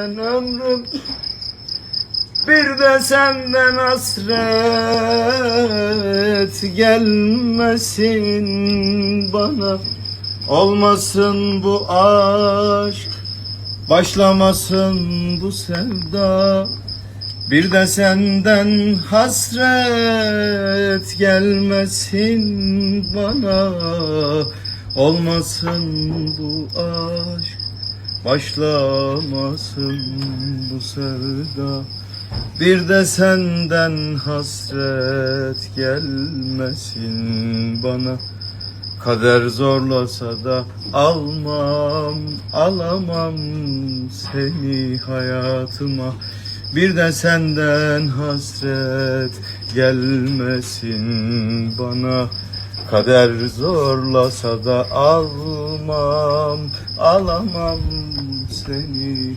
giden ömrüm Bir de senden hasret gelmesin bana. Olmasın bu aşk Başlamasın bu sevda. Bir de senden hasret gelmesin bana. Olmasın bu aşk Başlamasın bu sevda Bir de senden hasret gelmesin bana Kader zorlasa da almam, alamam seni hayatıma. Bir de senden hasret gelmesin bana. Kader zorlasa da almam, alamam seni